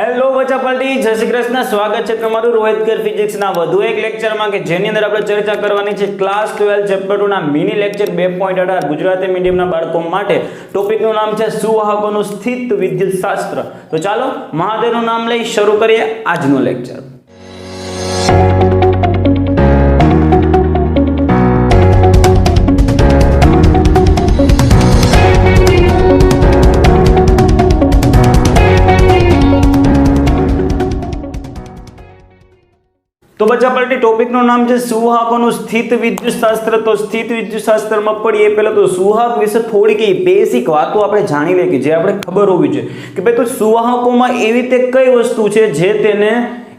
Hello બચ્ચા પલટી જય શ્રી કૃષ્ણ. સ્વાગત છે તમારું રોહિતકર ફિઝિક્સના વધુ એક લેક્ચરમાં કે જેની અંદર આપણે ચર્ચા કરવાની છે ક્લાસ ટ્વેલ્વ ચેપ્ટર ટુના મિની લેક્ચર બે પોઈન્ટ અઢાર ગુજરાતી મીડિયમના બાળકો માટે. ટોપિકનું નામ છે સુવાહકોનું સ્થિત વિદ્યુત શાસ્ત્ર તો ચાલો મહાદેવનું નામ લઈ શરૂ કરીએ આજનું લેક્ચર તો બચ્ચા પલટી ટોપિકનું નામ છે સુવાહકોનું સ્થિત વિદ્યુત શાસ્ત્ર તો સ્થિત વિદ્યુત શાસ્ત્રમાં પડીએ પહેલાં તો સુહાગ વિશે થોડીક એ બેસિક વાતો આપણે જાણી લઈએ જે આપણે ખબર હોવી જોઈએ. કે ભાઈ તો સુવાહકોમાં એવી રીતે કઈ વસ્તુ છે જે તેને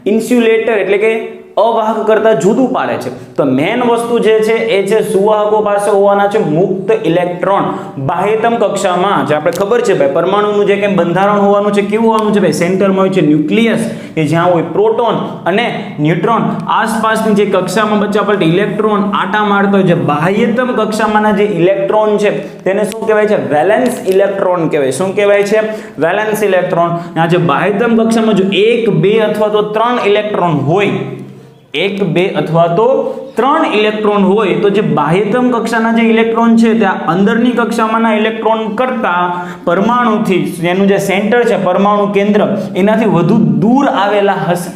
ઇન્સ્યુલેટર એટલે કે અવાહક કરતા જુદું પાડે છે. તો મેન વસ્તુ જે છે, એ છે સુવાહકો પાસે હોવાના છે મુક્ત ઇલેક્ટ્રોન. બાહ્યતમ કક્ષામાં, જે આપણે ખબર છે ભાઈ, પરમાણુનું જે કંઈ બંધારણ હોવાનું છે, કેવું હોવાનું છે ભાઈ? સેન્ટરમાં હોય છે ન્યુક્લિયસ, કે જ્યાં હોય પ્રોટોન અને ન્યુટ્રોન. આસપાસની જે કક્ષામાં બચ્ચા પર ઇલેક્ટ્રોન, આટા મારતો હોય છે. બાહ્યતમ કક્ષામાંના જે ઇલેક્ટ્રોન છે, તેને શું કહેવાય છે? વેલેન્સ ઇલેક્ટ્રોન કહેવાય. શું કહેવાય છે? Valence electron. આ જે બાહ્યતમ કક્ષામાં જો એક, બે અથવા તો ત્રણ ઇલેક્ટ્રોન હોય એક, બે અથવા તો ત્રણ ઇલેક્ટ્રોન હોય તો જે બાહ્યતમ કક્ષાના જે ઇલેક્ટ્રોન છે ત્યાં અંદરની કક્ષામાંના ઇલેક્ટ્રોન કરતા પરમાણુથી એનું જે સેન્ટર છે, પરમાણુ કેન્દ્ર, એનાથી વધુ દૂર આવેલા હશે.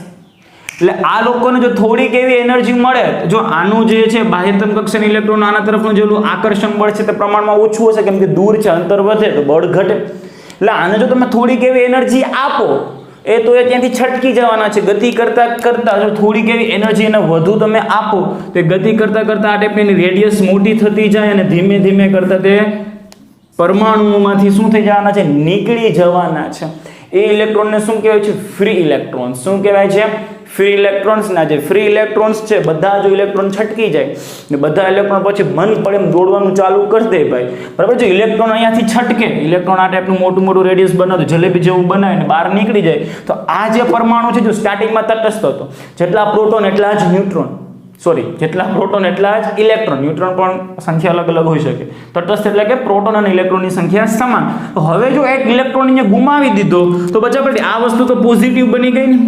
એટલે આ લોકોને જો થોડીક એવી એનર્જી મળે, જો આનું જે છે બાહ્યતમ કક્ષાની ઇલેક્ટ્રોન આના તરફનું જેલું આકર્ષણ બળ છે તે પ્રમાણમાં ઓછું હશે, કેમ કે દૂર છે, અંતર વધે તો બળ ઘટે. એટલે આને જો તમે થોડીક એવી એનર્જી આપો એ તો એ ત્યાંથી છટકી જવાના છે. ગતિ કરતા કરતા જો થોડીક એવી એનર્જી એને વધુ તમે આપો, તો ગતિ કરતા કરતા આ ટાઈપની રેડિયસ મોટી થતી જાય અને ધીમે ધીમે કરતા તે પરમાણુઓમાંથી શું થઈ જવાના છે? નીકળી જવાના છે. એ ઇલેક્ટ્રોનને શું કહેવાય છે? ફ્રી ઇલેક્ટ્રોન શું કહેવાય છે? ફ્રી ઇલેક્ટ્રોન્સના જે ફ્રી ઇલેક્ટ્રોન્સ છે, બધા જો ઇલેક્ટ્રોન છટકી જાય, ને બધા ઇલેક્ટ્રોન પછી મન પડે એમ દોડવાનું ચાલુ કરી દે ભાઈ. બરાબર જો ઇલેક્ટ્રોન અહીંયાથી છટકે. ઇલેક્ટ્રોન આ ટાઈપનું મોટું મોટું રેડિયસ બનાવે જલેબી જેવું બનાવે ને બહાર નીકળી જાય. તો આ જે પરમાણુ છે, જો સ્ટાર્ટિંગમાં તટસ્થ હતો, જેટલા પ્રોટોન એટલા જ ન્યુટ્રોન. સોરી જેટલા પ્રોટોન એટલા જ ઇલેક્ટ્રોન ન્યુટ્રોન પણ સંખ્યા અલગ અલગ હોઈ શકે. તટસ્થ એટલે કે પ્રોટોન અને ઇલેક્ટ્રોનની સંખ્યા સમાન. તો હવે જો એક ઇલેક્ટ્રોન ગુમાવી દીધો, તો બચા આ વસ્તુ તો પોઝિટિવ બની ગઈ ને.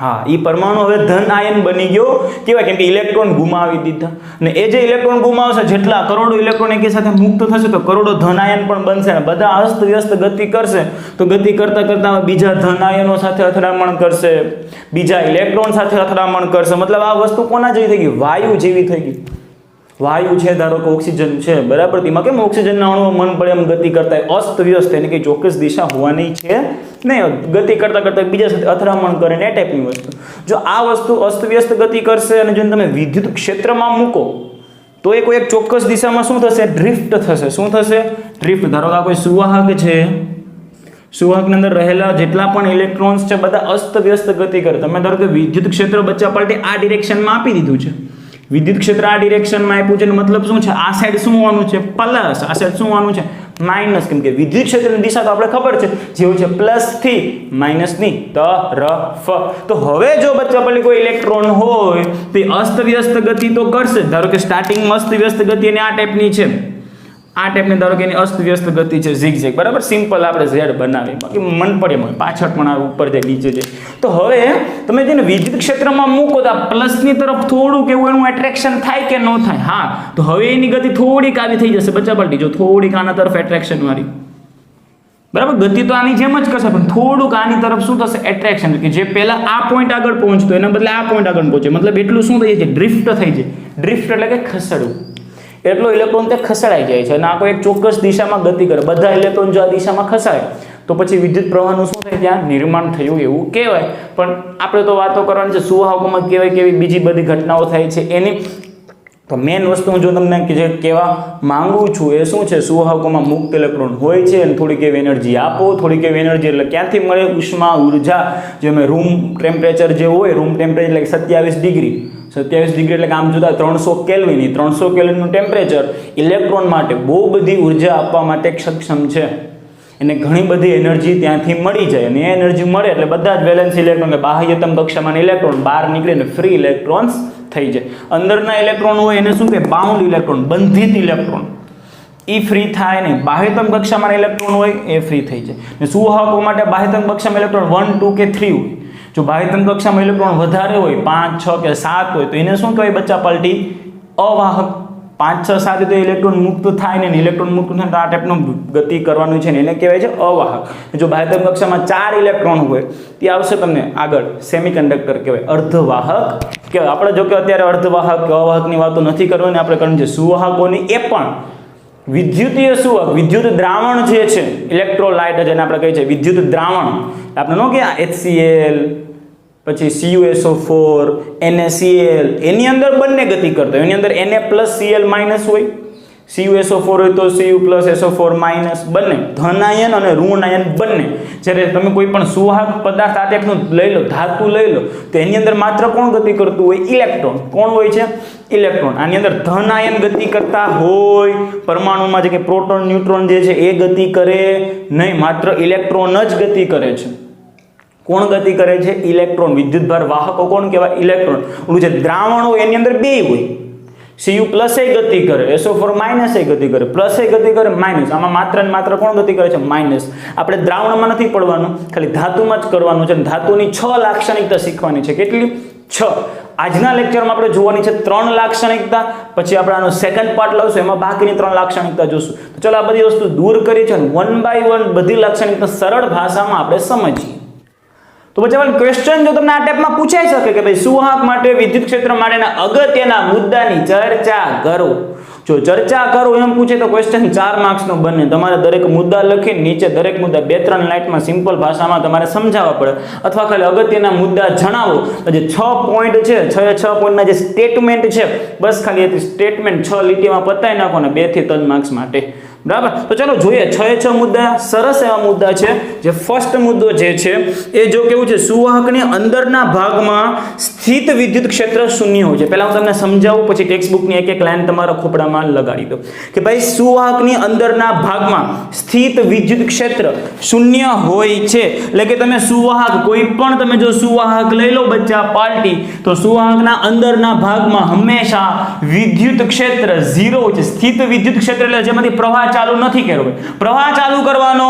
હા એ પરમાણુ હવે ધન આયન બની ગયો. કેવાય કેમ કે ઇલેક્ટ્રોન ગુમાવી દીધા. અને એ જે ઇલેક્ટ્રોન ગુમાવશે, જેટલા કરોડો ઇલેક્ટ્રોન એકી સાથે મુક્ત થશે, તો કરોડો ધન આયન પણ બનશે. અને બધા અસ્ત વ્યસ્ત ગતિ કરશે. તો ગતિ કરતા કરતા બીજા ધન આયનો સાથે અથડામણ કરશે. બીજા ઇલેક્ટ્રોન સાથે અથડામણ કરશે. મતલબ આ વસ્તુ કોના જેવી થઈ ગઈ? વાયુ જેવી થઈ ગઈ. વાયુ છે, ધારો કે ઓક્સિજન છે, બરાબર? તેમાં કેમ ઓક્સિજનના અણુઓ મન પડે એમ ગતિ કરતા હોય? અસ્ત વ્યસ્ત, એની કઈ ચોક્કસ દિશા હોવાની છે નહીં. ગતિ કરતા કરતા બીજા સાથે અથડામણ કરે ને એ ટાઈપની વસ્તુ. જો આ વસ્તુ અસ્તવ્યસ્ત ગતિ કરશે અને જો તમે વિદ્યુત ક્ષેત્રમાં મૂકો, તો એ કોઈ એક ચોક્કસ દિશામાં શું થશે? ડ્રિફ્ટ થશે. શું થશે? ડ્રિફ્ટ. ધારો કે આ કોઈ સુવાહક છે. સુવાહકની અંદર રહેલા જેટલા પણ ઇલેક્ટ્રોન્સ છે, બધા અસ્તવ્યસ્ત ગતિ કરે. તમે ધારો કે વિદ્યુત ક્ષેત્ર બચ્ચા પલટી આ ડિરેક્શનમાં આપી દીધું છે. વિદ્યુત ક્ષેત્ર આ ડિરેક્શનમાં આપ્યું છે મતલબ શું છે? આ સાઈડ શું હોવાનું છે? પ્લસ આ સાઈડ શું હોવાનું છે? માઇનસ કેમ કે વિદ્યુત ક્ષેત્રની દિશા તો આપણે ખબર છે, જેવું છે પ્લસથી માઇનસની તરફ. તો હવે જો બચ્ચા પલ્લી કોઈ ઇલેક્ટ્રોન હોય, તો એ અસ્તવ્યસ્ત ગતિ તો કરશે. ધારો કે સ્ટાર્ટિંગમાં અસ્તવ્યસ્ત ગતિ એની આ ટાઈપની છે. આ ટાઈપની ધારો કે એની અસ્તવ્યસ્ત ગતિ છે ઝીગ ઝેગ બરાબર? સિમ્પલ આપણે ઝેડ બનાવીએ. બાકી મન પડે મને પાછળ પણ આવે ઉપર જાય, નીચે જાય. તો હવે તમે જેને વિદ્યુત ક્ષેત્રમાં મૂકો તો આ પ્લસની તરફ થોડુંક એવું એનું એટ્રેક્શન થાય કે ન થાય? હા. તો હવે એની ગતિ થોડીક આવી થઈ જશે. બચ્ચા પલટી જો થોડીક આના તરફ એટ્રેક્શન વાળી. બરાબર? ગતિ તો આની જેમ જ કરશે, પણ થોડુંક આની તરફ શું થશે? એટ્રેક્શન કે જે પહેલા આ પોઈન્ટ આગળ પહોંચતો એના બદલે આ પોઈન્ટ આગળ પહોંચે. મતલબ એટલું શું થઈ જાય? ડ્રિફ્ટ થઈ જાય. ડ્રિફ્ટ એટલે કે ખસડવું. એટલો ઇલેક્ટ્રોન તે ખસેડાઈ જાય છે અને આ કોઈ એક ચોક્કસ દિશામાં ગતિ કરે. બધા ઇલેક્ટ્રોન જો આ દિશામાં ખસાય તો પછી વિદ્યુત પ્રવાહનું શું થાય ત્યાં? નિર્માણ થયું એવું કહેવાય. પણ આપણે તો વાતો કરવાની છે, સુવાહકોમાં કહેવાય કેવી બીજી બધી ઘટનાઓ થાય છે. એની તો મેઇન વસ્તુ હું જો તમને જે કહેવા માંગુ છું એ શું છે? સુવાહકોમાં મુક્ત ઇલેક્ટ્રોન હોય છે અને થોડીક એવી એનર્જી આપો. થોડીક એવી એનર્જી એટલે ક્યાંથી મળે? ઉષ્મા, ઊર્જા, જે મેં રૂમ ટેમ્પરેચર જે હોય, રૂમ ટેમ્પરેચર એટલે સત્યાવીસ ડિગ્રી. સત્યાવીસ ડિગ્રી એટલે કે આમ જોતા ત્રણસો કેલ્વિન ત્રણસો કેલ્વિનનું ટેમ્પરેચર ઇલેક્ટ્રોન માટે બહુ બધી ઊર્જા આપવા માટે સક્ષમ છે. એને ઘણી બધી એનર્જી ત્યાંથી મળી જાય અને એ એનર્જી મળે એટલે બધા જ વેલેન્સ ઇલેક્ટ્રોન બાહ્યતમ કક્ષામાં ઇલેક્ટ્રોન બહાર નીકળીને ફ્રી ઇલેક્ટ્રોન્સ થઈ જાય. અંદરના ઇલેક્ટ્રોન હોય એને શું કે બાઉન્ડ ઇલેક્ટ્રોન બંધિત ઇલેક્ટ્રોન એ ફ્રી થાય નહીં. બાહ્યતમ કક્ષામાં ઇલેક્ટ્રોન હોય એ ફ્રી થઈ જાય. ને સુવાહકો માટે બાહ્યતમ કક્ષામાં ઇલેક્ટ્રોન વન ટુ કે થ્રી હોય. જો બાહ્યતમ કક્ષામાં ઇલેક્ટ્રોન વધારે હોય, પાંચ, છ કે સાત હોય, તો એને શું કહેવાય બચ્ચા પલટી? અવાહક. પાંચ, છ, સાત તો ઇલેક્ટ્રોન મુક્ત થાય ને ઇલેક્ટ્રોન મુક્ત થાય તો આ ટાઈપનું ગતિ કરવાનું છે ને એને કહેવાય છે અવાહક. જો બાહ્યતમ કક્ષામાં ચાર ઇલેક્ટ્રોન હોય, તે આવશે તમને આગળ સેમિકન્ડક્ટર કહેવાય. અર્ધવાહક. કહેવાય, આપણે જો કે અત્યારે અર્ધવાહક કે અવાહકની વાતો નથી કરવાની આપણે કરવાની છે સુવાહકોની એ પણ. વિદ્યુતીય સુવાહક, વિદ્યુત દ્રાવણ જે છે ઇલેક્ટ્રોલાઇટ જેને આપણે કહીએ છીએ, વિદ્યુત દ્રાવણ. આપણે નો કે HCl પછી CuSO ફોર NaCl એની અંદર બંને ગતિ કરતા એની અંદર Na પ્લસ Cl માઇનસ હોય. CuSO ફોર હોય તો Cu plus SO four minus બંને. ધનાયન અને ઋણાયન બંને. જ્યારે તમે કોઈ પણ સુવાહક પદાર્થ આ ટાઈપનું લઈ લો, ધાતુ લઈ લો, તો એની અંદર માત્ર કોણ ગતિ કરતું હોય? ઇલેક્ટ્રોન. કોણ હોય છે? ઇલેક્ટ્રોન. આની અંદર ધનાયન ગતિ કરતા હોય. પરમાણુમાં જે કે પ્રોટોન, ન્યુટ્રોન જે છે, એ ગતિ કરે નહીં. માત્ર ઇલેક્ટ્રોન જ ગતિ કરે છે. કોણ ગતિ કરે છે? ઇલેક્ટ્રોન. વિદ્યુતભાર વાહકો કોણ કહેવાય? ઇલેક્ટ્રોન. ઓલું જે દ્રાવણ હોય એની અંદર બે હોય. સીયુ પ્લસ એ ગતિ કરે. એસો ફોર માઇનસ એ ગતિ કરે. પ્લસ એ ગતિ કરે માઇનસ આમાં માત્ર ને માત્ર કોણ ગતિ કરે છે? માઇનસ આપણે દ્રાવણમાં નથી પડવાનું. ખાલી ધાતુમાં જ કરવાનું છે. ધાતુની છ લાક્ષણિકતા શીખવાની છે. કેટલી? છ. આજના લેક્ચરમાં આપણે જોવાની છે ત્રણ લાક્ષણિકતા. પછી આપણે આનો સેકન્ડ પાર્ટ લાવશું. એમાં બાકીની ત્રણ લાક્ષણિકતા જોશું. તો ચલો આ બધી વસ્તુ દૂર કરી છે વન બાય વન બધી લાક્ષણિકતા સરળ ભાષામાં આપણે સમજીએ. તો પછી ક્વેશ્ચન જો તમને આ ટાઈપમાં પૂછાઈ શકે કે ભાઈ સુવાહક માટે વિદ્યુત ક્ષેત્ર માટેના અગત્યના મુદ્દાની ચર્ચા કરો? જો ચર્ચા કરો એમ પૂછે તો ક્વેશ્ચન ચાર માર્ક્સનો બને. તમારે દરેક મુદ્દા લખીને નીચે દરેક મુદ્દા બે ત્રણ લાઇટમાં સિમ્પલ ભાષામાં તમારે સમજાવવા પડે. અથવા ખાલી અગત્યના મુદ્દા જણાવો. જે છ પોઈન્ટ છે, છ છ પોઈન્ટના જે સ્ટેટમેન્ટ છે, બસ ખાલી સ્ટેટમેન્ટ છ લીટીમાં પતાવી નાખો ને બેથી ત્રણ માર્ક્સ માટે. બરાબર? તો ચાલો જોઈએ. છ એ છ મુદ્દા, સરસ એવા મુદ્દા છે. જે ફર્સ્ટ મુદ્દો જે છે, એ જો કેવું છે, સુવાહકની અંદરના ભાગમાં સ્થિત વિદ્યુત ક્ષેત્ર શૂન્ય હોય છે. પહેલા હું તમને સમજાવું, પછી ટેક્સ બુકની એક એક લાઈન તમારા ખોપડામાં લગાડી દો કે ભાઈ, સુવાહકની અંદરના ભાગમાં સ્થિત વિદ્યુત ક્ષેત્ર શૂન્ય હોય છે. એટલે કે તમે સુવાહક, કોઈ પણ તમે જો સુવાહક લઈ લો બચ્ચા પાર્ટી તો સુવાહકના અંદરના ભાગમાં હંમેશા વિદ્યુત ક્ષેત્ર ઝીરો છે. સ્થિત વિદ્યુત ક્ષેત્ર એટલે જેમાંથી પ્રવાહ ચાલુ નથી કર્યો પ્રવાહ ચાલુ કરવાનો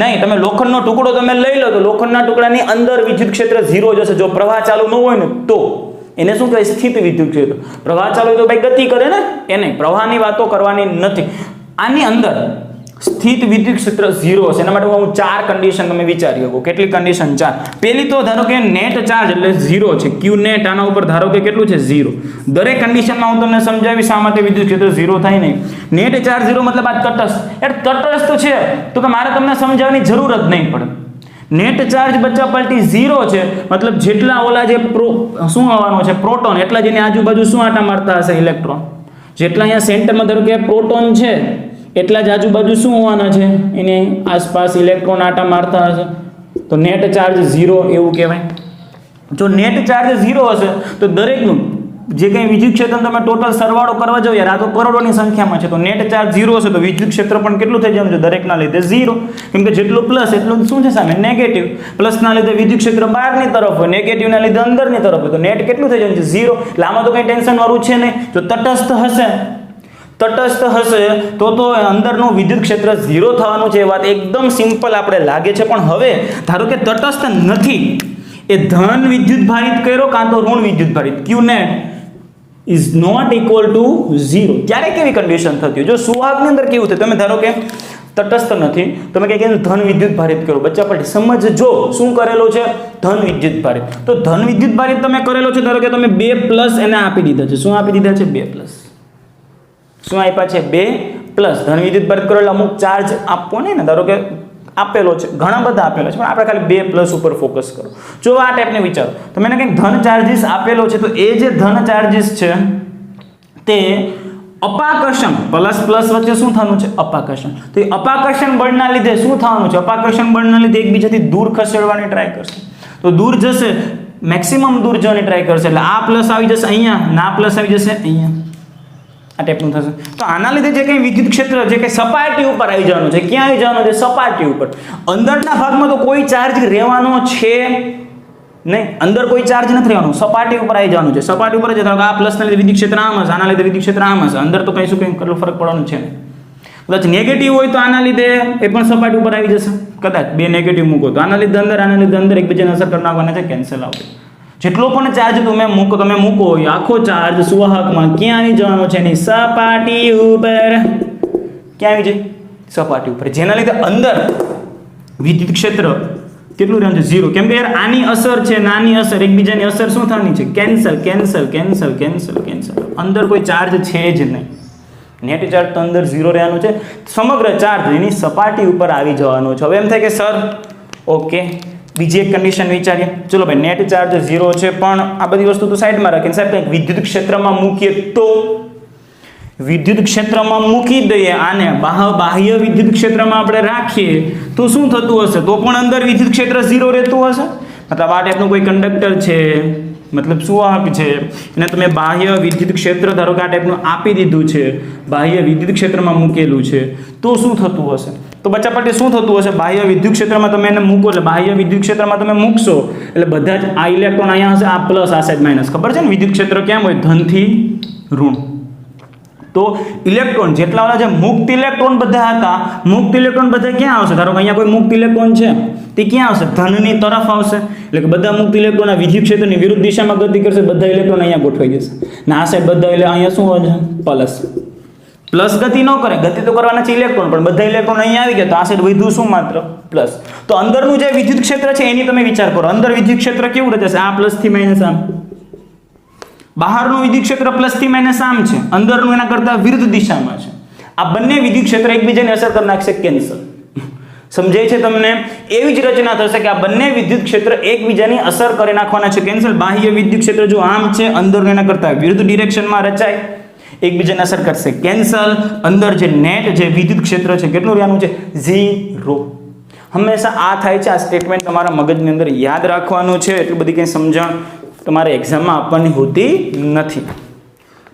નહીં. તમે લોખંડનો ટુકડો તમે લઈ લો તો લોખંડના ટુકડાની અંદર વિદ્યુત ક્ષેત્ર ઝીરો જશે જો પ્રવાહ ચાલુ ન હોય ને, તો એને શું કહેવાય? સ્થિત વિદ્યુત ક્ષેત્ર પ્રવાહ ચાલુ હોય તો ભાઈ ગતિ કરે ને? એને પ્રવાહની વાતો કરવાની નથી. આની અંદર સ્થિત વિદ્યુત ક્ષેત્ર ઝીરો હશે. એના માટે હું ચાર કન્ડિશન તમે વિચારી શકો. કેટલી કન્ડિશન ચાર. પહેલી તો ધારો કે નેટ ચાર્જ એટલે ઝીરો છે. ક્યુ નેટ આના ઉપર ધારો કે કેટલું છે? ઝીરો. દરેક કન્ડિશનમાં હું તમને સમજાવીશ શા માટે વિદ્યુત ક્ષેત્ર ઝીરો થાય નહીં. નેટ ચાર્જ ઝીરો મતલબ આ તટસ્થ. એટલે તટસ્થ છે. તો કે મારે તમને સમજાવવાની જરૂર જ નહીં પડે. નેટ ચાર્જ બચ્ચા પલટી ઝીરો છે. મતલબ જેટલા ઓલા જે પ્રો, શું આવવાનો છે? પ્રોટોન. એટલા જેની આજુબાજુ શું આટા મારતા હશે? ઇલેક્ટ્રોન. જેટલા અહીંયા સેન્ટરમાં ધારો કે પ્રોટોન છે એટલા જ આજુબાજુ શું હોવાના છે? એની આસપાસ ઇલેક્ટ્રોન આટા મારતા હશે. તો નેટ ચાર્જ ઝીરો એવું કહેવાય. જો નેટ ચાર્જ ઝીરો હશે, તો દરેકનું જે કંઈ વિદ્યુત ક્ષેત્ર તમે ટોટલ સરવાળો કરવા જાવ યાર, આ તો કરોડોની સંખ્યામાં છે. તો નેટ ચાર્જ ઝીરો હશે, તો વિદ્યુત ક્ષેત્ર પણ કેટલું થઈ જવાનું છે? દરેકના લીધે ઝીરો કેમ કે જેટલું પ્લસ એટલું શું છે સામે? નેગેટિવ પ્લસના લીધે વિદ્યુત ક્ષેત્ર બહારની તરફ હોય નેગેટિવના લીધે અંદરની તરફ હોય, તો નેટ કેટલું થઈ જવાનું છે? ઝીરો એટલે આમાં તો કંઈ ટેન્શન વાળું છે નહીં. જો તટસ્થ હશે તટસ્થ હશે, તો તો અંદરનું વિદ્યુત ક્ષેત્ર ઝીરો થવાનું છે એ વાત એકદમ સિમ્પલ આપણે લાગે છે. પણ હવે, ધારો કે તટસ્થ નથી, એ ધન વિદ્યુત ભારિત કર્યો કાં તો ઋણ વિદ્યુત ભારિત Q net is not equal to zero. ત્યારે કેવી કન્ડિશન થતી જો સુવાહકની અંદર કેવું થયું? તમે ધારો કે તટસ્થ નથી, તમે કહે કે ધન વિદ્યુત ભારિત કરો બચ્ચા પાટી સમજજો શું કરેલો છે? ધન વિદ્યુત ભારિત તો ધન વિદ્યુત ભારિત તમે કરેલો છે, ધારો કે તમે બે પ્લસ એને આપી દીધા છે. શું આપી દીધા છે? બે પ્લસ. શું આપ્યા છે? બે પ્લસ ધન વિદ્યુત ભારિત કરેલો અમુક ચાર્જ આપવો ને, ધારો કે આપેલો છે, ઘણા બધા આપેલા છે, પણ આપણે ખાલી બે પ્લસ ઉપર ફોકસ કરો. જો આ ટાઈપને વિચારો તમે એને કંઈક ધન ચાર્જીસ આપેલો છે, તો એ જે ધન ચાર્જીસ છે, તે અપાકર્ષણ પ્લસ પ્લસ વચ્ચે શું થવાનું છે? અપાકર્ષણ. તો એ અપાકર્ષણ બળના લીધે શું થવાનું છે? અપાકર્ષણ બળના લીધે એકબીજાથી દૂર ખસેડવાની ટ્રાય કરશે. તો દૂર જશે મેક્સિમમ દૂર જવાની ટ્રાય કરશે, એટલે આ પ્લસ આવી જશે અહીંયા, ના પ્લસ આવી જશે અહીંયા. આ ટાઈપનું થશે. તો આના લીધે જે કંઈ વિદ્યુત ક્ષેત્ર જે કંઈ સપાટી ઉપર આવી જવાનું છે, ક્યાં આવી જવાનું છે? સપાટી ઉપર. અંદરના ભાગમાં તો કોઈ ચાર્જ રહેવાનો છે નહીં. અંદર કોઈ ચાર્જ નથી રહેવાનો. સપાટી ઉપર આવી જવાનું છે. સપાટી ઉપર જ આ પ્લસના લીધે વિદ્યુત ક્ષેત્ર આમ હશે, આના લીધે વિદ્યુત ક્ષેત્ર આમ હશે. અંદર તો કંઈ શું કંઈ કેટલો ફરક પડવાનો છે. કદાચ નેગેટિવ હોય તો આના લીધે એ પણ સપાટી ઉપર આવી જશે. કદાચ બે નેગેટિવ મૂકો તો આના લીધે અંદર, આના લીધે અંદર એકબીજાને અસર કરી છે કેન્સલ આવશે જેટલો પણ ચાર્જ તમે મૂકો તમે મૂકો આખો ચાર્જ સુવાહકમાં ક્યાં આવી જવાનો છે એની સપાટી ઉપર. ક્યાં આવી જાય? સપાટી ઉપર. જેના લીધે અંદર વિદ્યુત ક્ષેત્ર કેટલું રહેવાનું છે? ઝીરો કેમ કે યાર, આની અસર છે, નાની અસર. એકબીજાની અસર શું થવાની છે? Cancel cancel cancel cancel cancel અંદર કોઈ ચાર્જ છે જ નહીં. નેટ ચાર્જ તો અંદર ઝીરો રહેવાનું છે. સમગ્ર ચાર્જ એની સપાટી ઉપર આવી જવાનો છે. હવે એમ થાય કે સર ઓકે બીજી એક કન્ડિશન વિચારીએ. ચલો ભાઈ નેટ ચાર્જ ઝીરો છે, પણ આ બધી વસ્તુ તો સાઈડમાં રાખીને સાહેબ કંઈક વિદ્યુત ક્ષેત્રમાં મૂકીએ તો? વિદ્યુત ક્ષેત્રમાં મૂકી દઈએ, આને બાહ- બાહ્ય વિદ્યુત ક્ષેત્રમાં આપણે રાખીએ, તો શું થતું હશે? તો પણ અંદર વિદ્યુત ક્ષેત્ર ઝીરો રહેતું હશે? મતલબ આ ટાઈપનું કોઈ કંડક્ટર છે? મતલબ સુવાહક છે? એને તમે બાહ્ય વિદ્યુત ક્ષેત્ર ધારો કે આ ટાઈપનું આપી દીધું છે, બાહ્ય વિદ્યુત ક્ષેત્રમાં મૂકેલું છે, તો શું થતું હશે? તો બચ્ચા પાટી શું થતું હશે? બાહ્ય વિદ્યુત ક્ષેત્રમાં તમે એને મૂકો એટલે બાહ્ય વિદ્યુત ક્ષેત્રમાં તમે મૂકશો એટલે બધા જ આ ઇલેક્ટ્રોન અહીંયા હશે, આ પ્લસ આ સાઈડ માઇનસ ખબર છે ને વિદ્યુત ક્ષેત્ર કેમ હોય? ધનથી ઋણ. તો ઇલેક્ટ્રોન જેટલા વાળા જે મુક્ત ઇલેક્ટ્રોન બધા હતા, મુક્ત ઇલેક્ટ્રોન બધા ક્યાં આવશે? ધારો કે અહીંયા કોઈ મુક્ત ઇલેક્ટ્રોન છે, તે ક્યાં આવશે? ધનની તરફ આવશે. એટલે કે બધા મુક્ત ઇલેક્ટ્રોન વિદ્યુત ક્ષેત્રની વિરુદ્ધ દિશામાં ગતિ કરશે, બધા ઇલેક્ટ્રોન અહીંયા ગોઠવાઈ જશે. ને આ બધા એટલે અહીંયા શું હોય છે? પ્લસ પ્લસ ગતિ ન કરે. ગતિ તો કરવાના છે ઇલેક્ટ્રોન પણ બધા ઇલેક્ટ્રોન અહીંયા આવી ગયા તો આ સાઈડ વધ્યું શું માત્ર? પ્લસ તો અંદરનું જે વિદ્યુત ક્ષેત્ર છે એની તમે વિચાર કરો. અંદર વિદ્યુત ક્ષેત્ર કેવું રચાશે આ પ્લસથી માઇનસ આમ. બહારનું વિદ્યુત ક્ષેત્ર પ્લસથી માઇનસ આમ છે. અંદરનું એના કરતા વિરુદ્ધ દિશામાં છે. આ બંને વિદ્યુત ક્ષેત્ર એકબીજાને અસર કરી નાખશે કેન્સલ સમજાય છે તમને? એવી જ રચના થશે કે આ બંને વિદ્યુત ક્ષેત્ર એકબીજાની અસર કરી નાખવાના છે કેન્સલ બાહ્ય વિદ્યુત ક્ષેત્ર જો આમ છે, અંદરનું એના કરતા વિરુદ્ધ ડિરેક્શનમાં રચાય. એકબીજાને અસર કરશે. કેન્સલ, અંદર જે નેટ, જે વિદ્યુત ક્ષેત્ર છે, કેટલું રહેવાનું છે? ઝીરો. હંમેશા આ થાય છે, આ સ્ટેટમેન્ટ તમારા મગજની અંદર યાદ રાખવાનું છે. એટલી બધી કંઈ સમજણ તમારે એક્ઝામમાં આપવાની હોતી નથી.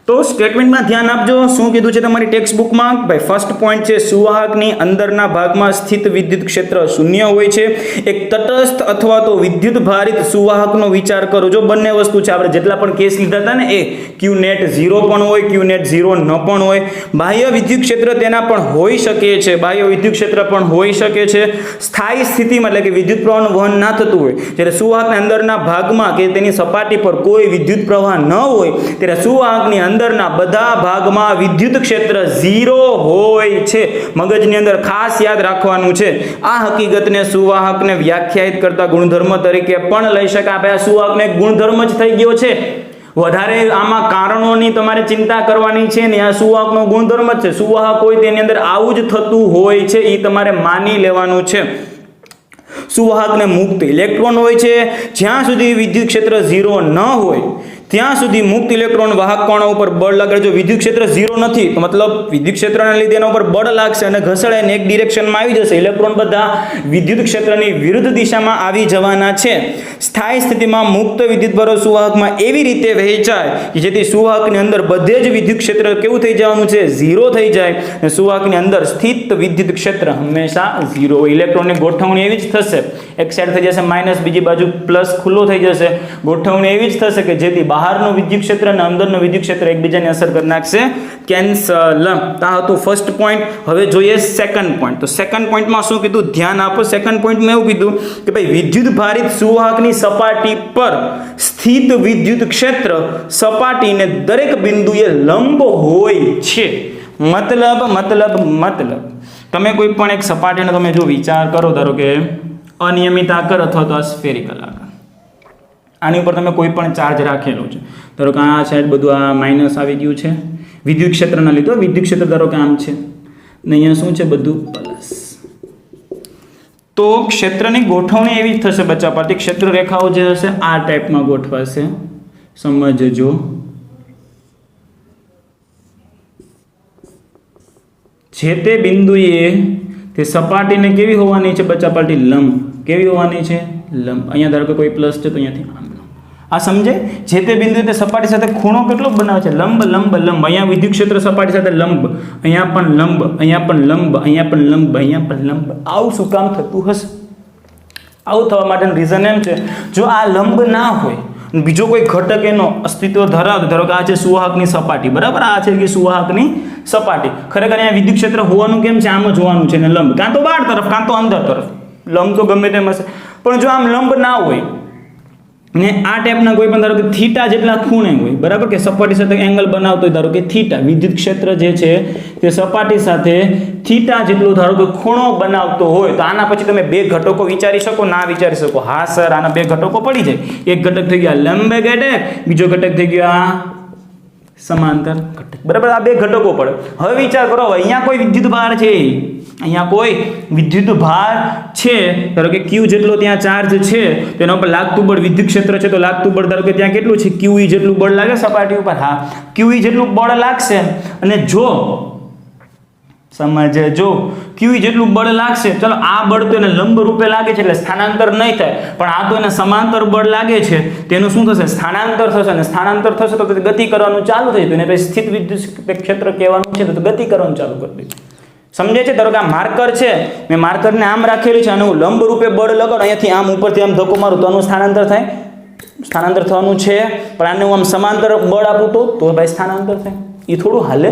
તો સ્ટેટમેન્ટમાં ધ્યાન આપજો. શું કીધું છે તમારી ટેક્સ્ટ બુકમાં ભાઈ ફર્સ્ટ પોઈન્ટ છે, સુવાહકની અંદરના ભાગમાં સ્થિત વિદ્યુત ક્ષેત્ર શૂન્ય હોય છે. એક તટસ્થ અથવા તો વિદ્યુત ભારિત સુવાહકનો વિચાર કરો. જો બંને વસ્તુ છે, આપણે જેટલા પણ કેસ લીધા હતા ને, એ ક્યુ નેટ ઝીરો પણ હોય ક્યુ નેટ ઝીરો ન પણ હોય. બાહ્ય વિદ્યુત ક્ષેત્ર તેના પણ હોઈ શકે છે. બાહ્ય વિદ્યુત ક્ષેત્ર પણ હોઈ શકે છે. સ્થાયી સ્થિતિમાં એટલે કે વિદ્યુત પ્રવાહનું વહન ના થતું હોય, જ્યારે સુવાહકના અંદરના ભાગમાં કે તેની સપાટી પર કોઈ વિદ્યુત પ્રવાહ ન હોય, ત્યારે સુવાહકની અંદરના બધા ભાગમાં વિદ્યુત ક્ષેત્ર ઝીરો હોય છે. મગજની અંદર ખાસ યાદ રાખવાનું છે. આ હકીકતને સુવાહકને વ્યાખ્યાયિત કરતા ગુણધર્મ તરીકે પણ લઈ શકાય. આપણે આ સુવાહકને ગુણધર્મ જ થઈ ગયો છે. વધારે આમાં કારણોની તમારે ચિંતા કરવાની છે ને આ સુવાહકનો ગુણધર્મ જ છે. સુવાહક હોય તેની અંદર આવું જ થતું હોય છે એ તમારે માની લેવાનું છે. સુવાહકને મુક્ત ઇલેક્ટ્રોન હોય છે. જ્યાં સુધી વિદ્યુત ક્ષેત્ર ઝીરો ન હોય ત્યાં સુધી મુક્ત ઇલેક્ટ્રોન વાહક ઉપર બળ લાગે, જો વિદ્યુત ક્ષેત્ર ઝીરો નથી, તો મતલબ વિદ્યુત ક્ષેત્રના લીધે એના ઉપર બળ લાગશે અને ઘસડાઈને એક ડિરેક્શનમાં આવી જશે. ઇલેક્ટ્રોન બધા વિદ્યુત ક્ષેત્રની વિરુદ્ધ દિશામાં આવી જવાના છે. સ્થાયી સ્થિતિમાં મુક્ત વિદ્યુત ભરો સુવાહકમાં એવી રીતે વહેંચાય કે જેથી સુવાહકની અંદર બધે જ વિદ્યુત ક્ષેત્ર કેવું થઈ જવાનું છે? ઝીરો થઈ જાય અને સુવાહકની અંદર સ્થિત વિદ્યુત ક્ષેત્ર હંમેશા ઝીરો ઇલેક્ટ્રોનની ગોઠવણી એવી જ થશે. એક સાઈડ થઈ જશે માઇનસ બીજી બાજુ પ્લસ ખુલ્લો થઈ જશે. ગોઠવણી એવી જ થશે કે જેથી બહારનું વિદ્યુત ક્ષેત્ર અને અંદરનું વિદ્યુત ક્ષેત્ર એકબીજાને અસર કરી નાખશે. કેન્સલ આ હતું ફર્સ્ટ પોઈન્ટ હવે જોઈએ સેકન્ડ પોઈન્ટ તો સેકન્ડ પોઈન્ટમાં શું કીધું? ધ્યાન આપો. સેકન્ડ પોઈન્ટમાં એવું કીધું કે ભાઈ વિદ્યુત ભારિત સુવાહકની સપાટી પર સ્થિત વિદ્યુત ક્ષેત્ર સપાટીને દરેક બિંદુએ લંબ હોય છે. મતલબ મતલબ મતલબ. તમે કોઈ પણ એક સપાટીનો તમે જો વિચાર કરો, ધારો કે અનિયમિત આકાર અથવા તો સ્ફેરિકલ આકાર આની ઉપર તમે કોઈ પણ ચાર્જ રાખેલો છે. ધારો કે આ સાઈડ બધું આ માઇનસ આવી ગયું છે. વિદ્યુત ક્ષેત્રના લીધે વિદ્યુત ક્ષેત્ર ધારો કે આમ છે. ને અહીંયા શું છે બધું? પ્લસ તો ક્ષેત્રની ગોઠવણી એવી થશે બચ્ચા પરથી ક્ષેત્ર રેખાઓ જે હશે, આ ટાઈપમાં ગોઠવાશે. સમજજો. જે તે બિંદુએ તે સપાટીને કેવી હોવાની છે બચ્ચા પાટી લંબ. કેવી હોવાની છે? લંબ. અહીંયા ધારો કે કોઈ પ્લસ છે તો અહીંયાથી આ સમજે? જે તે બિંદુએ તે સપાટી સાથે ખૂણો કેટલો બનાવે છે? લંબ લંબ લંબ. અહીંયા વિદ્યુત ક્ષેત્ર સપાટી સાથે લંબ. અહીંયા પણ લંબ, અહીંયા પણ લંબ, અહીંયા પણ લંબ, અહીંયા પણ લંબ. આવું શું કામ થતું હશે? આવું થવા માટેનું રીઝન એમ છે. જો આ લંબ ના હોય, બીજો કોઈ ઘટક એનો અસ્તિત્વ ધરાવતો, ધારો કે આ છે સુવાહકની સપાટી. બરાબર? આ છે કે સુવાહકની સપાટી. ખરેખર અહીંયા વિદ્યુત ક્ષેત્ર હોવાનું કેમ છે? આમ જ હોવાનું છે ને લંબ. કાં તો બહાર તરફ, કાં તો અંદર તરફ. લંબ તો ગમે તેમ હશે. પણ જો આમ લંબ ના હોય ને આ ટાઈપના કોઈ પણ ધારો કે થીટા જેટલા ખૂણે હોય, બરાબર? કે સપાટી સાથે એંગલ બનાવતો હોય, ધારો કે થીટા વિદ્યુત ક્ષેત્ર જે છે, તે સપાટી સાથે થીટા જેટલો ધારો કે ખૂણો બનાવતો હોય, તો આના પછી તમે બે ઘટકો વિચારી શકો, ના વિચારી શકો. હા સર આના બે ઘટકો પડી જાય. એક ઘટક થઈ ગયા લંબે ઘટક બીજો ઘટક થઈ ગયો સમાંતર ઘટક. બરાબર, આ બે ઘટકો પડે હવે વિચાર કરો અહીંયા કોઈ વિદ્યુત ભાર છે? અહીંયા કોઈ વિદ્યુત ભાર છે? ધારો કે ક્યુ જેટલો ત્યાં ચાર્જ છે તેના ઉપર લાગતું બળ વિદ્યુત ક્ષેત્ર છે, તો લાગતું બળ ધારો કે ત્યાં કેટલું છે? ક્યુઈ જેટલું બળ લાગે સપાટી ઉપર. હા ક્યુઈ જેટલું બળ લાગશે. અને જો સમજે જો ક્યુઈ જેટલું બળ લાગશે, ચલો આ બળ તો એને લંબ રૂપે લાગે છે એટલે સ્થાનાંતર નહીં થાય. પણ આ તો એને સમાંતર બળ લાગે છે, તેનું શું થશે? સ્થાનાંતર થશે અને સ્થાનાંતર થશે તો ગતિ કરવાનું ચાલુ થઈ જતું એને પછી સ્થિત વિદ્યુત ક્ષેત્ર કહેવાનું છે તો ગતિ કરવાનું ચાલુ કરી દીધું સમજે છે? ધારો કે આ માર્કર છે, મેં માર્કરને આમ રાખેલું છે અને હું લંબ રૂપે બળ લગાડું, અહીંયાથી આમ ઉપરથી આમ ધક્કો મારું, તો આનું સ્થાનાંતર થાય? સ્થાનાંતર થવાનું છે, પણ આને હું આમ સમાંતર બળ આપું તો? તો ભાઈ સ્થાનાંતર થાય. એ થોડું હાલે.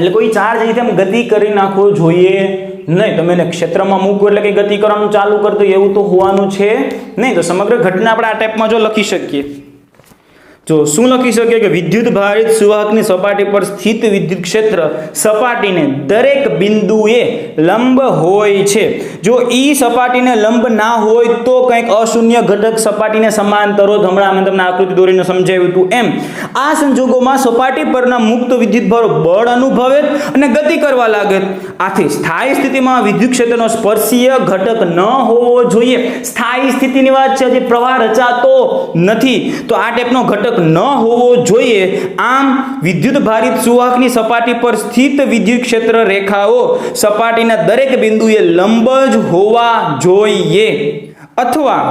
એટલે કોઈ ચાર્જ અહીંથી આમ ગતિ કરી નાખવો જોઈએ નહીં. તમે એને ક્ષેત્રમાં મૂકો એટલે કે ગતિ કરવાનું ચાલુ કરતો એવું તો હોવાનું છે નહીં. તો સમગ્ર ઘટના આપણે આ ટાઈપમાં જો લખી શકીએ. જો શું લખી શકીએ કે વિદ્યુત ભારિત સુવાહકની સપાટી પર સ્થિત વિદ્યુત ક્ષેત્ર સપાટીને દરેક બિંદુએ લંબ હોય છે. જો ઈ સપાટીને લંબ ના હોય તો કંઈક અશૂન્ય ઘટક સપાટીને સમાંતરો જ હમણાં અમે તમને આકૃતિ દોરીને સમજાવ્યું હતું એમ. આ સંજોગોમાં સપાટી પરના મુક્ત વિદ્યુત ભારો બળ અનુભવે અને ગતિ કરવા લાગે. આથી સ્થાયી સ્થિતિમાં વિદ્યુત ક્ષેત્રનો સ્પર્શીય ઘટક ન હોવો જોઈએ. સ્થાયી સ્થિતિની વાત છે, હજી પ્રવાહ રચાતો નથી. તો આ ટાઈપનો ઘટક ન હોવો જોઈએ. આમ વિદ્યુત ભારિત સુવાહકની સપાટી પર સ્થિત વિદ્યુત ક્ષેત્ર રેખાઓ સપાટીના દરેક બિંદુએ લંબ જ હોવા જોઈએ. અથવા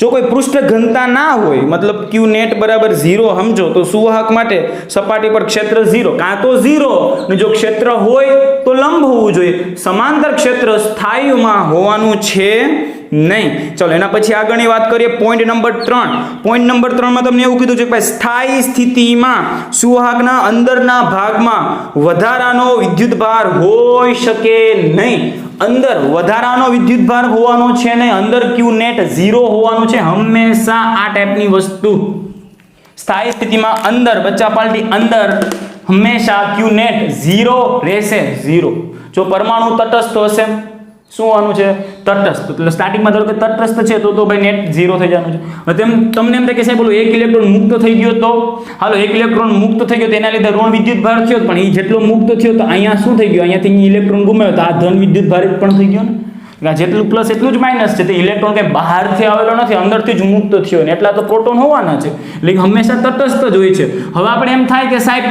જો કોઈ પૃષ્ઠ ઘનતા ના હોય, મતલબ ક્યુ નેટ બરાબર ઝીરો સમજો, તો સુવાહક માટે સપાટી પર ક્ષેત્ર ઝીરો કાં તો ઝીરો જો ક્ષેત્ર હોય તો લંબ હોવું જોઈએ. સમાંતર ક્ષેત્ર સ્થાયીમાં હોવાનું છે નહીં. ચલો, એના પછી આગળની વાત કરીએ પોઈન્ટ નંબર ત્રણ. પોઈન્ટ નંબર ત્રણમાં તમને એવું કીધું છે કે સ્થાયી સ્થિતિમાં સુવાહકના અંદરના ભાગમાં વધારાનો વિદ્યુત ભાર હોઈ શકે નહીં. અંદર વધારાનો વિદ્યુત ભાર હોવાનો છે નહીં. અંદર ક્યુ નેટ ઝીરો હોવાનું છે. હંમેશા આ ટાઈપની વસ્તુ. સ્થાયી સ્થિતિમાં અંદર, બચ્ચા પાલટી અંદર હંમેશા ક્યુ નેટ ઝીરો રહેશે ઝીરો. જો પરમાણુ તટસ્થ હશે, શું આનું છે? તટસ્થ. એટલે સ્ટાર્ટિંગમાં ધારો કે તટસ્થ છે, તો તો ભાઈ નેટ ઝીરો થઈ જવાનું છે. તેમ તમને એમ થાય કે સાહેબ, બોલો, એક ઇલેક્ટ્રોન મુક્ત થઈ ગયો તો? હાલો, એક ઇલેક્ટ્રોન મુક્ત થઈ ગયો તેના લીધે ઋણ વિદ્યુત ભાર થયો પણ એ જેટલો મુક્ત થયો તો અહીંયા શું થઈ ગયું? અહીંયાથી ઇલેક્ટ્રોન ગુમાયો તો આ ધન વિદ્યુત ભારિત પણ થઈ ગયો ને? જેટલું પ્લસ એટલું જ માઇનસ છે, તે ઇલેક્ટ્રોન કંઈ બહારથી આવેલો નથી, અંદરથી જ મુક્ત થયો ને. એટલા તો પ્રોટોન હોવાના છે. એટલે હંમેશા તટસ્થ જ હોય છે. હવે આપણે એમ થાય કે સાહેબ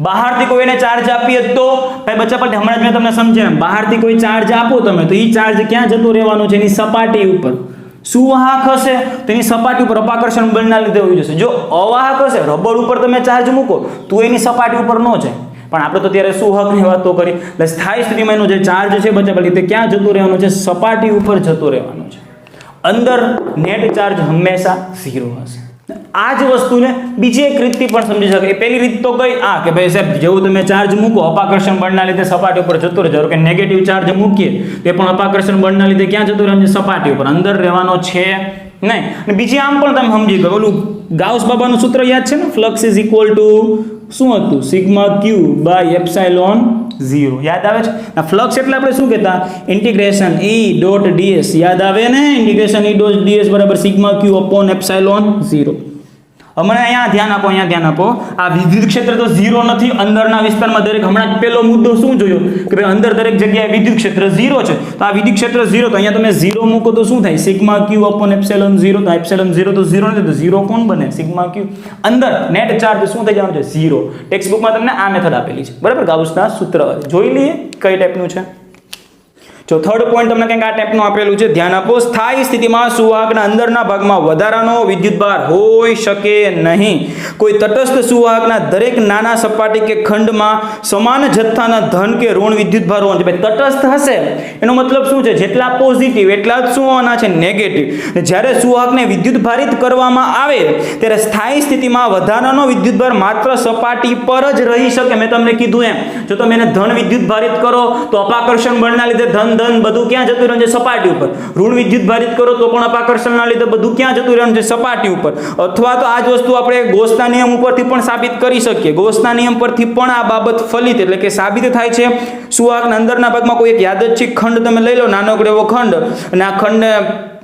બહારથી કોઈને ચાર્જ આપીએ તો? ભાઈ બચ્ચા, પણ હમણાં જ મેં તમને સમજાવ્યું બહારથી કોઈ ચાર્જ આપો તમે, તો એ ચાર્જ ક્યાં જતો રહેવાનો છે? એની સપાટી ઉપર. સુવાહક હશે? તેની સપાટી ઉપર અપાકર્ષણ બળના લીધે હોઈ જશે. જો અવાહક હશે, રબર ઉપર તમે ચાર્જ મૂકો, તો એની સપાટી ઉપર ન જાય. પણ આપણે તો ત્યારે સુહકની વાતો કરી? એટલે સ્થાયી સ્થિતિમાં એનો જે ચાર્જ છે બચ્ચા પાટી તે ક્યાં જતો રહેવાનો છે? સપાટી ઉપર જતો રહેવાનો છે. અંદર નેટ ચાર્જ હંમેશા ઝીરો હશે. આ જ વસ્તુને બીજી એક રીતથી પણ સમજી શકાય. પહેલી રીત તો કઈ આ કે ભાઈ સાહેબ, જેવું તમે ચાર્જ મૂકો, અપાકર્ષણ બળના લીધે સપાટી ઉપર જતો રહે કે નેગેટિવ ચાર્જ મૂકીએ, તે પણ અપાકર્ષણ બળના લીધે ક્યાં જતો રહે સપાટી ઉપર. અંદર રહેવાનો છે નહીં. અને બીજી આમ પણ તમે સમજી ગયો ઓલું ગાઉસ બાબાનું સૂત્ર યાદ છે ને? ફ્લક્સ ઇઝ ઇક્વલ ટુ શું હતું? Sigma Q by epsilon zero યાદ આવે છે? આ ફ્લક્સ એટલે આપણે શું કહેતા? ઇન્ટિગ્રેશન ઈ ડોટ ડીએસ યાદ આવે ને? Integration E dot d s બરાબર sigma Q upon epsilon zero હમણાં અહીંયા ધ્યાન આપો, અહીંયા ધ્યાન આપો. આ વિદ્યુત ક્ષેત્ર તો ઝીરો નથી, અંદરના વિસ્તારમાં દરેક હમણાં પહેલો મુદ્દો શું જોયો? કે ભાઈ અંદર દરેક જગ્યાએ વિદ્યુત ક્ષેત્ર ઝીરો છે. તો આ વિદ્યુત ક્ષેત્ર ઝીરો તો અહીંયા તમે ઝીરો મૂકો તો શું થાય? Sigma Q upon epsilon zero તો એપ્સેલન ઝીરો તો ઝીરો નથી, તો ઝીરો કોણ બને? સિગ્મા ક્યુ અંદર નેટ ચાર્જ શું થઈ જવાનું છે? ઝીરો ટેક્સ્ટ બુકમાં તમને આ મેથડ આપેલી છે. બરાબર? ગાઉસના સૂત્ર જોઈ લઈએ કઈ ટાઈપનું છે. જો થર્ડ પોઈન્ટ તમને કંઈક આ ટાઈપનું આપેલું છે, ધ્યાન આપો, સ્થાયી સ્થિતિમાં સુવાહકના અંદરના ભાગમાં વધારાનો વિદ્યુતભાર હોઈ શકે નહીં. કોઈ તટસ્થ સુવાહકના દરેક નાના સપાટી કે ખંડમાં સમાન જથ્થાના ધન કે ઋણ વિદ્યુતભાર હોવાનો છે. ભાઈ, તટસ્થ હશે, એનો મતલબ શું છે? જેટલા પોઝિટિવ એટલા જ શું હોવાના છે નેગેટિવ જ્યારે સુવાહકને વિદ્યુત ભારિત કરવામાં આવે, ત્યારે સ્થાયી સ્થિતિમાં વધારાનો વિદ્યુતભાર માત્ર સપાટી પર જ રહી શકે. મેં તમને કીધું એમ. જો તમે એને ધન વિદ્યુત ભારિત કરો, તો અપાકર્ષણ બળના લીધે ધન ધન બધું ક્યાં જતું રહ્યું છે સપાટી ઉપર? ઋણ વિદ્યુત ભારિત કરો તો પણ અપાકર્ષણના લીધે બધું ક્યાં જતું રહ્યું છે સપાટી ઉપર? અથવા તો આ જ વસ્તુ આપણે ગોસના નિયમ ઉપરથી પણ સાબિત કરી શકીએ. ગોસના નિયમ પરથી પણ આ બાબત ફલિત એટલે કે સાબિત થાય છે. સુવાહકના અંદરના ભાગમાં કોઈ એક યાદચ્છિક ખંડ તમે લઈ લો, નાનકડો એવો ખંડ. અને આ ખંડને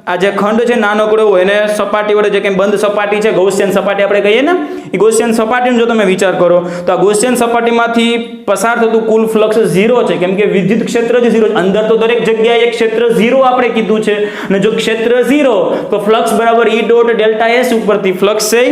આ જે ખંડ છે નાનકડો, એને સપાટી વડે જે કંઈ બંધ સપાટી છે, ગૌસિયન સપાટી આપણે કહીએ ને, એ ગૌસિયન સપાટીનો જો તમે વિચાર કરો, તો આ ગૌસિયન સપાટીમાંથી પસાર થતું કુલ ફ્લક્સ ઝીરો છે. કેમ કે વિદ્યુત ક્ષેત્ર જ ઝીરો અંદર તો દરેક જગ્યાએ ક્ષેત્ર ઝીરો આપણે કીધું છે. અને જો ક્ષેત્ર ઝીરો, તો ફ્લક્સ બરાબર ઈ ડોટ ડેલ્ટા એસ ઉપરથી ફ્લક્સ છે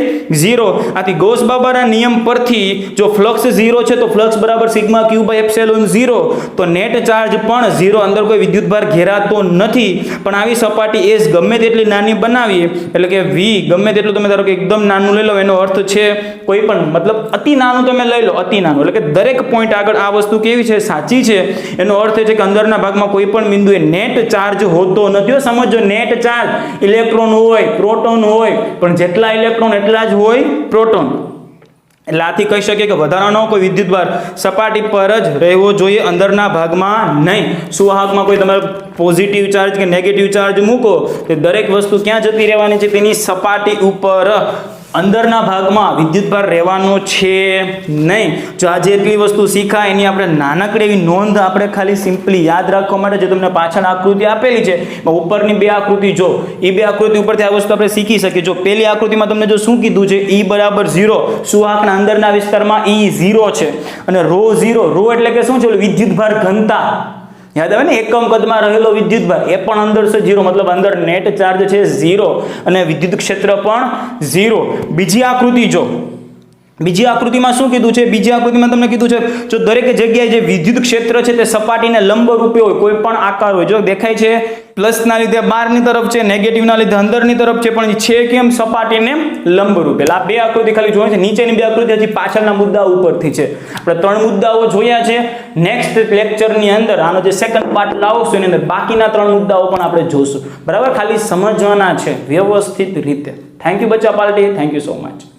ઝીરો. આથી ગોસ બાબાના નિયમ પરથી જો ફ્લક્સ ઝીરો છે, તો ફ્લક્સ બરાબર sigma Q by epsilon zero. તો નેટ ચાર્જ પણ ઝીરો. અંદર કોઈ વિદ્યુતભાર ઘેરાતો નથી. પણ આવી સપાટી એસ ગમે તેટલી નાની બનાવીએ, એટલે કે વી ગમે તેટલું તમે ધારો કે એકદમ નાનું લઈ લો, એનો અર્થ છે કોઈ પણ, મતલબ અતિ નાનું તમે લઈ લો, અતિ નાનું. એટલે કે દરેક પોઈન્ટ આગળ આ વસ્તુ કેવી છે? સાચી છે. એનો અર્થ છે કે અંદરના ભાગમાં કોઈ પણ બિંદુએ નેટ ચાર્જ હોતો નથી. સમજો નેટ ચાર્જ ઇલેક્ટ્રોન હોય પ્રોટોન હોય, પણ જેટલા ઇલેક્ટ્રોન એટલા જ હોય પ્રોટોન એટલે આથી કહી શકીએ કે વધારાનો કોઈ વિદ્યુતભાર સપાટી પર જ રહેવો જોઈએ, અંદરના ભાગમાં નહીં. સુવાહકમાં કોઈ તમારે પોઝિટિવ ચાર્જ કે નેગેટિવ ચાર્જ મૂકો? તો દરેક વસ્તુ ક્યાં જતી રહેવાની છે? તેની સપાટી ઉપર. અંદરના ભાગમાં વિદ્યુતભાર રહેવાનો છે નહીં. જો આ જેટલી વસ્તુ શીખાય, એની આપણે નાનકડી એવી નોંધ આપણે ખાલી સિમ્પલી યાદ રાખવા માટે જે તમને પાછળ આકૃતિ આપેલી છે ઉપરની બે આકૃતિ જો એ બે આકૃતિ ઉપરથી આ વસ્તુ આપણે શીખી શકીએ. જો પહેલી આકૃતિમાં તમને જો શું કીધું છે, ઈ બરાબર ઝીરો. સુવાહકના અંદરના વિસ્તારમાં ઈ ઝીરો છે. અને રો ઝીરો, રો એટલે કે શું છે વિદ્યુતભાર ઘનતા. યાદ આવે ને, એકમ કદમાં રહેલો વિદ્યુતભાર એ પણ અંદર છે ઝીરો, મતલબ અંદર નેટ ચાર્જ છે ઝીરો અને વિદ્યુત ક્ષેત્ર પણ ઝીરો. બીજી આકૃતિ જો બીજી આકૃતિમાં શું કીધું છે? બીજી આકૃતિમાં તમને કીધું છે, જો દરેક જગ્યાએ જે વિદ્યુત ક્ષેત્ર છે તે સપાટીને લંબ રૂપે હોય, કોઈ પણ આકાર હોય, જો દેખાય છે પ્લસના લીધે બહારની તરફ છે, નેગેટિવના લીધે અંદરની તરફ છે, પણ છે કેમ સપાટીને લંબ રૂપે આ બે આકૃતિ ખાલી જોઈ છે, નીચેની બે આકૃતિ હજી પાછળના મુદ્દા ઉપરથી છે. આપણે ત્રણ મુદ્દાઓ જોયા છે. નેક્સ્ટ લેક્ચરની અંદર આનો જે સેકન્ડ પાર્ટ લાવશું, એની અંદર બાકીના ત્રણ મુદ્દાઓ પણ આપણે જોશું. બરાબર? ખાલી સમજવાના છે વ્યવસ્થિત રીતે. થેન્ક યુ બચ્ચા party thank you so much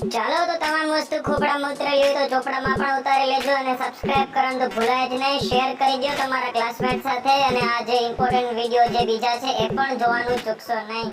ચાલો તો તમામ વસ્તુ ખોપડામાં ઉતરેલી હોય તો ચોપડામાં પણ ઉતારી લેજો અને સબસ્ક્રાઇબ કરવાનું તો ભૂલાય જ નહીં. શેર કરી દો તમારા ક્લાસમેટ સાથે અને આ જે ઇમ્પોર્ટન્ટ વીડિયો જે બીજા છે એ પણ જોવાનું ચૂકશો નહીં.